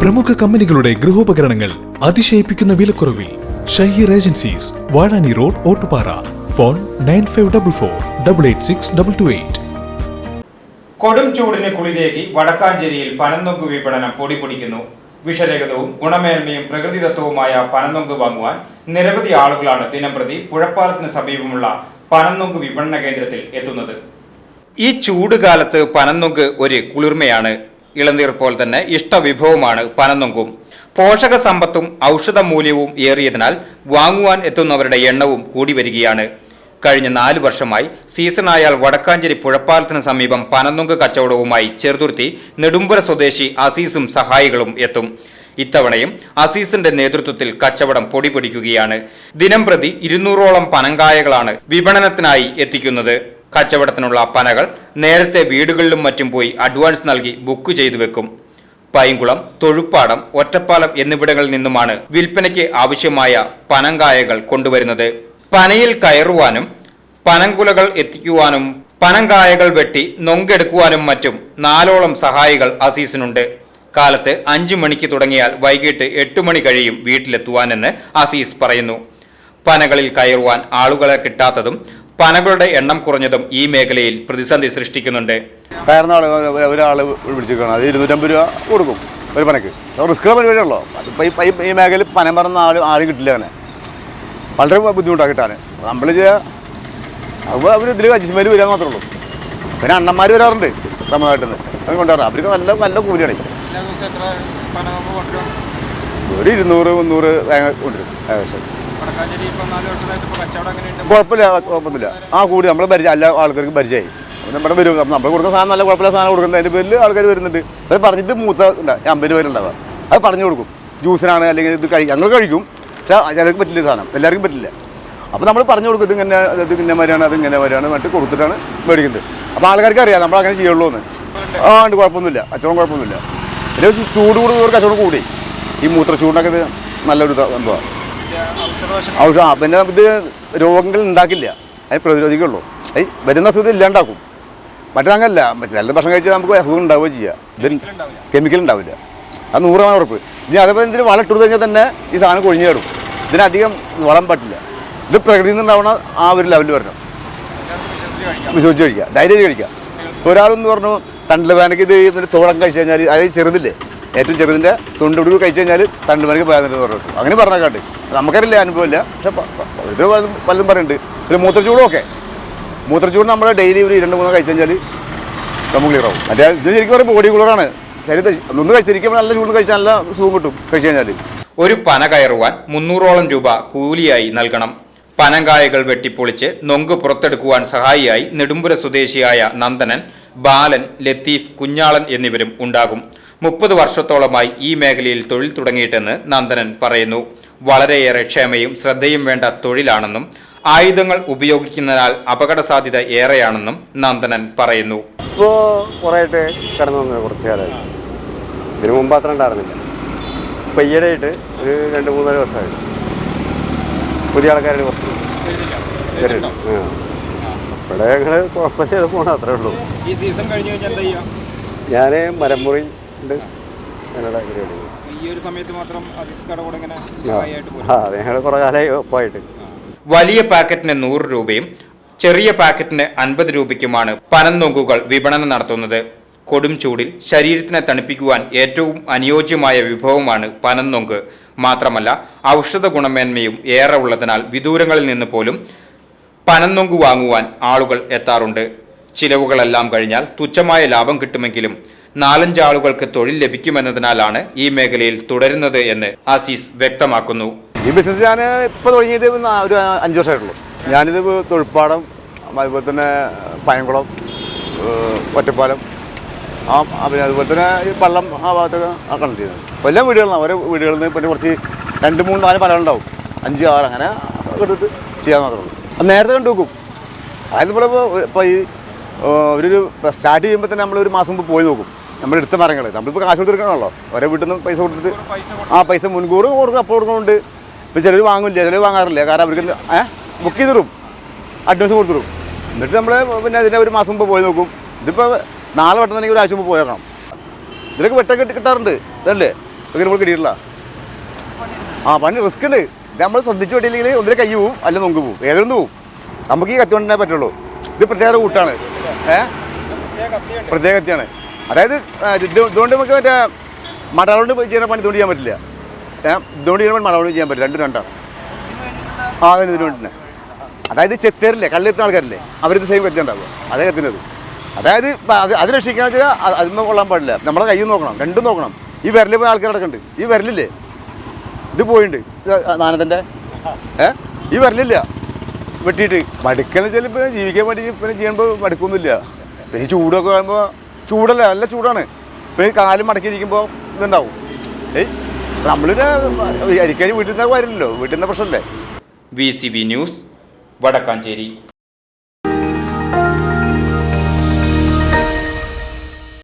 പ്രമുഖ കമ്പനികളുടെ ഗൃഹോപകരണങ്ങൾ അതിശയിപ്പിക്കുന്ന വിലക്കുറവിൽ Shaheer agencies Vazhani road Ottupara. Phone nine five double four double eight six double two eight. കൊടും ചൂടിന് കുളിരേകി വടക്കാഞ്ചേരിയിൽ പനന്നൊങ്ക് വിപണനം പൊടിപൊടിക്കുന്നു വിഷരഹിതവും ഗുണമേന്മയും പ്രകൃതിദത്തവുമായ പനന്നൊങ്ക് വാങ്ങുവാൻ നിരവധി ആളുകളാണ് ദിനംപ്രതി പുഴപ്പാലത്തിന് സമീപമുള്ള പനന്നൊങ്ക് വിപണന കേന്ദ്രത്തിൽ എത്തുന്നത്. ഈ ചൂടുകാലത്ത് പനന്നൊങ്ക് ഒരു കുളിർമയാണ്. ഇളനീർ പോലെ തന്നെ ഇഷ്ടവിഭവമാണ് പനന്നുങ്കും പോഷക സമ്പത്തും ഔഷധ മൂല്യവും ഏറിയതിനാൽ വാങ്ങുവാൻ എത്തുന്നവരുടെ എണ്ണവും കൂടി വരികയാണ്. കഴിഞ്ഞ നാല് വർഷമായി സീസൺ സീസണായാൽ വടക്കാഞ്ചേരി പുഴപ്പാലത്തിന് സമീപം പനന്നുങ്ക് കച്ചവടവുമായി ചെറുതുരുത്തി നെടുമ്പുര സ്വദേശി അസീസും സഹായികളും എത്തും. ഇത്തവണയും അസീസിന്റെ നേതൃത്വത്തിൽ കച്ചവടം പൊടിപിടിക്കുകയാണ്. ദിനം പ്രതി ഇരുന്നൂറോളം പനങ്കായകളാണ് വിപണനത്തിനായി എത്തിക്കുന്നത്. കച്ചവടത്തിനുള്ള പനകൾ നേരത്തെ വീടുകളിലും മറ്റും പോയി അഡ്വാൻസ് നൽകി ബുക്ക് ചെയ്തു വെക്കും. പൈങ്കുളം തൊഴുപ്പാടം ഒറ്റപ്പാലം എന്നിവിടങ്ങളിൽ നിന്നുമാണ് വിൽപ്പനയ്ക്ക് ആവശ്യമായ പനങ്കായകൾ കൊണ്ടുവരുന്നത്. പനയിൽ കയറുവാനും പനങ്കുലകൾ എത്തിക്കുവാനും പനങ്കായകൾ വെട്ടി നൊങ്കെടുക്കുവാനും മറ്റും നാലോളം സഹായികൾ അസീസിനുണ്ട്. കാലത്ത് അഞ്ചു മണിക്ക് തുടങ്ങിയാൽ വൈകിട്ട് എട്ട് മണി കഴിയും വീട്ടിലെത്തുവാനെന്ന് അസീസ് പറയുന്നു. പനകളിൽ കയറുവാൻ ആളുകളെ കിട്ടാത്തതും പനകളുടെ എണ്ണം കുറഞ്ഞതും ഈ മേഖലയിൽ പ്രതിസന്ധി സൃഷ്ടിക്കുന്നുണ്ട്. കയറുന്ന ഒരാൾ വിളിച്ചിരിക്കണം അത് ഇരുന്നൂറ്റമ്പത് രൂപ കൊടുക്കും ഒരു പനക്ക്. റിസ്ക്കുള്ള പരിപാടിയുള്ളൂ അതിപ്പോൾ ഈ ഈ- ഈ മേഖലയിൽ പനം പറഞ്ഞ ആൾ ആരും കിട്ടില്ല അങ്ങനെ. വളരെ ബുദ്ധിമുട്ടാണ് കിട്ടാൻ നമ്മൾ അപ്പോൾ അവർ ഇതിൽ അജിസ്മാർ വരിക മാത്രമേ ഉള്ളൂ. പിന്നെ അണ്ണന്മാർ വരാറുണ്ട് തമിഴ്നാട്ടിൽ നിന്ന് അവർ കൊണ്ടുവരാം അവർക്ക് നല്ല നല്ല കൂലിയാണ്. ഒരു ഇരുന്നൂറ് മുന്നൂറ് കൊണ്ടുവരും. ഏകദേശം. കുഴപ്പമില്ല കുഴപ്പമൊന്നുമില്ല. ആ കൂടി നമ്മൾ പരിചയം എല്ലാ ആൾക്കാർക്കും പരിചയമായി. നമ്മുടെ വരും നമ്മൾ കൊടുക്കുന്ന സാധനം നല്ല കുഴപ്പമില്ല സാധനം കൊടുക്കുന്നതിന്റെ പേരിൽ ആൾക്കാർ വരുന്നുണ്ട്. അവർ പറഞ്ഞിട്ട് മൂത്ത അമ്പത് പേരുണ്ടാവുക അത് പറഞ്ഞു കൊടുക്കും. ജ്യൂസിനാണ് അല്ലെങ്കിൽ ഇത് കഴിക്കും ഞങ്ങൾ കഴിക്കും. പക്ഷേ ചിലർക്ക് പറ്റില്ല സാധനം. എല്ലാവർക്കും പറ്റില്ല. അപ്പോൾ നമ്മൾ പറഞ്ഞു കൊടുക്കും ഇതിങ്ങനെ ഇത് ഇങ്ങനെ വരെയാണ് അത് ഇങ്ങനെ വരെയാണ് എന്നിട്ട് കൊടുത്തിട്ടാണ് മേടിക്കുന്നത്. അപ്പോൾ ആൾക്കാർക്ക് അറിയാം നമ്മൾ അങ്ങനെ ചെയ്യുള്ളൂ എന്ന്. ആ ഉണ്ട് കുഴപ്പമൊന്നുമില്ല. അച്ഛനും കുഴപ്പമൊന്നുമില്ല. ഒരു ചൂട് കൂടുതൽ കച്ചവടം കൂടി. ഈ മൂത്രച്ചൂടിനൊക്കെ ഇത് നല്ലൊരു സംഭവമാണ് ഔഷധം ആ പിന്നെ ഇത് രോഗങ്ങൾ ഉണ്ടാക്കില്ല. അത് പ്രതിരോധിക്കുള്ളൂ. അത് വരുന്ന അസുഖം ഇല്ലാണ്ടാക്കും. മറ്റങ്ങനല്ല മറ്റേ നല്ല ഭക്ഷണം കഴിച്ചാൽ നമുക്ക് അസുഖം ഉണ്ടാവുകയും ചെയ്യാം. ഇത് കെമിക്കൽ ഉണ്ടാവില്ല. അത് നൂറ് ശതമാനം ഉറപ്പ്. ഇനി അതേപോലെ ഇതിന് വളം ഇട്ടു കഴിഞ്ഞാൽ തന്നെ ഈ സാധനം കൊഴിഞ്ഞു കിടും. ഇതിനധികം വളം പറ്റില്ല. ഇത് പ്രകൃതിയിൽ നിന്നുണ്ടാവണ ആ ഒരു ലെവലിൽ വരണം. വിശ്വസിച്ച് കഴിക്കുക ധൈര്യം കഴിക്കുക ഒരാളെന്ന് പറഞ്ഞു തണ്ടിൽ വേനയ്ക്ക് ഇത് ഇതിന്റെ തോളം കഴിച്ചു കഴിഞ്ഞാൽ അത് ചെറുതില്ലേ? ഏറ്റവും ചെറുതിന്റെ തൊണ്ടുപിടി കഴിച്ചു കഴിഞ്ഞാൽ തണ്ടിൽ പോയാൽ പറഞ്ഞു അങ്ങനെ പറഞ്ഞേക്കാണ്ട്. നമുക്കറിയില്ല അനുഭവമില്ല. പക്ഷെ ഇത് പലതും പലതും പറയുന്നുണ്ട് പിന്നെ മൂത്രച്ചൂടും ഒക്കെ. മൂത്രച്ചൂട് നമ്മൾ ഡെയിലി ഒരു രണ്ട് മൂന്ന് കഴിച്ചു കഴിഞ്ഞാൽ നമുക്ക് ക്ലിയർ ആവും. മറ്റേ ഇത് ശരിക്കും പറയുമ്പോൾ ബോഡി കൂളറാണ് ശരീരത്തെ ഒന്ന് കഴിച്ചിരിക്കുമ്പോൾ നല്ല ചൂട് കഴിച്ചാൽ നല്ല സുഖം കിട്ടും കഴിച്ചു കഴിഞ്ഞാൽ ഒരു പന കയറുവാൻ മുന്നൂറോളം രൂപ കൂലിയായി നൽകണം. പനങ്കായകൾ വെട്ടിപ്പൊളിച്ച് നൊങ്ക് പുറത്തെടുക്കുവാൻ സഹായിയായി നെടുമ്പുര സ്വദേശിയായ നന്ദനൻ ബാലൻ ലത്തീഫ് കുഞ്ഞാളൻ എന്നിവരും ഉണ്ടാകും. മുപ്പത് വർഷത്തോളമായി ഈ മേഖലയിൽ തൊഴിൽ തുടങ്ങിയിട്ടെന്ന് നന്ദനൻ പറയുന്നു. വളരെയേറെ ക്ഷമയും ശ്രദ്ധയും വേണ്ട തൊഴിലാണെന്നും ആയുധങ്ങൾ ഉപയോഗിക്കുന്നതിനാൽ അപകട സാധ്യത ഏറെയാണെന്നും നന്ദനൻ പറയുന്നു. ഇപ്പോൾ കുറേയായിട്ട് കടന്നു വന്നത് കുറച്ച് കാലമായി ഇതിനു മുമ്പ് അത്ര ഉണ്ടായിരുന്നില്ല. ഇപ്പോൾ ഈയിടെയായിട്ട് ഒരു രണ്ട് മൂന്നര വർഷമായി പുതിയ ആൾക്കാരുടെ കുറച്ച് വരുന്നുണ്ട്. ഇവിടെ ഞങ്ങൾ കുഴപ്പമില്ലാതെ പോകണം അത്രേ ഉള്ളൂ. ഈ സീസൺ കഴിഞ്ഞു കഴിഞ്ഞാൽ എന്താ ചെയ്യാം? ഞാൻ മരമുറി ഉണ്ട്. ഞങ്ങളുടെ പരിപാടി. ഈ ഒരു സമയത്ത് മാത്രം അസിസ് കട കൂടെ പോയി. ആ. അത്. ഞങ്ങൾ കുറേ കാലമായി ഒപ്പമായിട്ട് വലിയ പാക്കറ്റിന് നൂറ് രൂപയും ചെറിയ പാക്കറ്റിന് അൻപത് രൂപയ്ക്കുമാണ് പനന്നൊങ്കുകൾ വിപണനം നടത്തുന്നത്. കൊടും ചൂടിൽ ശരീരത്തിനെ തണുപ്പിക്കുവാൻ ഏറ്റവും അനുയോജ്യമായ വിഭവമാണ് പനന്നൊങ്ക് മാത്രമല്ല ഔഷധ ഗുണമേന്മയും ഏറെ ഉള്ളതിനാൽ വിദൂരങ്ങളിൽ നിന്ന് പോലും പനന്നൊങ്ക് വാങ്ങുവാൻ ആളുകൾ എത്താറുണ്ട്. ചിലവുകളെല്ലാം കഴിഞ്ഞാൽ തുച്ഛമായ ലാഭം കിട്ടുമെങ്കിലും നാലഞ്ച് ആളുകൾക്ക് തൊഴിൽ ലഭിക്കുമെന്നതിനാലാണ് ഈ മേഖലയിൽ തുടരുന്നത് എന്ന് ആസീസ് വ്യക്തമാക്കുന്നു. ഈ ബിസിനസ് ഞാൻ ഇപ്പോൾ തുടങ്ങിയത് ഒരു അഞ്ച് വർഷമായിട്ടുള്ളൂ. ഞാനിത് തൊഴിൽപ്പാടം അതുപോലെ തന്നെ പയംകുളം ഒറ്റപ്പാലം ആ പിന്നെ അതുപോലെ തന്നെ ഈ പള്ളം ആ ഭാഗത്തൊക്കെ ആ കണക്ട് ചെയ്യുന്നത് എല്ലാം വീടുകളാണ് ഓരോ വീടുകളിൽ നിന്ന് പിന്നെ കുറച്ച് രണ്ട് മൂന്ന് നാല് പലകളുണ്ടാവും അഞ്ച് ആറ് അങ്ങനെ എടുത്തിട്ട് ചെയ്യാൻ മാത്രമേ ഉള്ളൂ നേരത്തെ കണ്ടു വെക്കും അതായത് ഇപ്പോൾ ഇപ്പോൾ ഈ ഒരു സ്റ്റാർട്ട് ചെയ്യുമ്പോൾ തന്നെ നമ്മൾ ഒരു മാസം മുമ്പ് പോയി നോക്കും. നമ്മൾ എടുത്ത മരങ്ങൾ നമ്മളിപ്പോൾ കാശ് കൊടുത്തിരിക്കണമല്ലോ ഓരോ വീട്ടിൽ നിന്ന് പൈസ കൊടുത്തിട്ട് ആ പൈസ മുൻകൂർ കൊടുക്കും അപ്പോൾ കൊടുക്കുന്നുണ്ട് ഇപ്പോൾ ചിലർ വാങ്ങില്ല ചിലർ വാങ്ങാറില്ല. കാരണം അവർക്ക് ഏ? ബുക്ക് ചെയ്ത് തരും. അഡ്വാൻസ് കൊടുത്തു തരും. എന്നിട്ട് നമ്മൾ പിന്നെ അതിന്റെ ഒരു മാസം മുമ്പ് പോയി നോക്കും. ഇതിപ്പോൾ നാളെ വെട്ടുന്നുണ്ടെങ്കിൽ ഒരാഴ്ച മുമ്പ് പോയേക്കണം ഇതിലൊക്കെ വെട്ടൊക്കെ കിട്ടാറുണ്ട്. ഇതല്ലേ? ഇതൊക്കെ നമ്മൾ കിട്ടിയിട്ടില്ല. ആ പണി റിസ്ക് ഉണ്ട്. ഇത് നമ്മൾ ശ്രദ്ധിച്ചു വിട്ടില്ലെങ്കിൽ ഒന്നിലെ കൈ പോവും അല്ലെങ്കിൽ നൊങ്ക് പോവും. ഏതൊന്നും പോവും. നമുക്ക് ഈ കത്തി കൊണ്ടുതന്നെ പറ്റുള്ളൂ. ഇത് പ്രത്യേക കൂട്ടാണ് പ്രത്യേക കത്തിയാണ് അതായത് ഇതുകൊണ്ട് നമുക്ക് മറ്റേ മടകൊണ്ട് ചെയ്യുന്ന പണി ഇതുകൊണ്ട് ചെയ്യാൻ പറ്റില്ല. ഇതുകൊണ്ട് ചെയ്യുന്ന പണി മടകൊണ്ട് ചെയ്യാൻ പറ്റില്ല. രണ്ടും രണ്ടാണ്. ആ അതിന് ഇതിന് വേണ്ടി അതായത് ചെത്തേറില്ലേ കല്ലെത്തുന്ന ആൾക്കാരില്ലേ അവരിത് സെയിം കത്തി ഉണ്ടാവുക. അതേ കത്തിനത്. അതായത് അത് അത് രക്ഷിക്കാന്ന് വെച്ചാൽ അത് അതൊന്നും കൊള്ളാൻ പാടില്ല. നമ്മളെ കയ്യിൽ നോക്കണം. രണ്ടും നോക്കണം. ഈ വിരലിൽ പോയ ആൾക്കാർ അടക്കുന്നുണ്ട് ഈ വിരലില്ലേ? ഇത് പോയിട്ടുണ്ട് നാനത്തിന്റെ ഏ? ഈ വിരലില്ല. വെട്ടിയിട്ട്. മടുക്കെന്ന് വെച്ചാൽ ജീവിക്കാൻ വേണ്ടി പിന്നെ ചെയ്യുമ്പോൾ മടുക്കൊന്നുമില്ല. പിന്നെ ചൂടൊക്കെ കാണുമ്പോൾ ചൂടല്ല നല്ല ചൂടാണ്. പിന്നെ കാലും മടക്കിയിരിക്കുമ്പോൾ ഇതുണ്ടാവും. ഏയ് നമ്മളൊരു അരിക്കാൻ വീട്ടിൽ നിന്ന് കാര്യമില്ലല്ലോ വീട്ടിൽ നിന്ന് പ്രശ്നമല്ലേ? V C B news Vadakkanchery.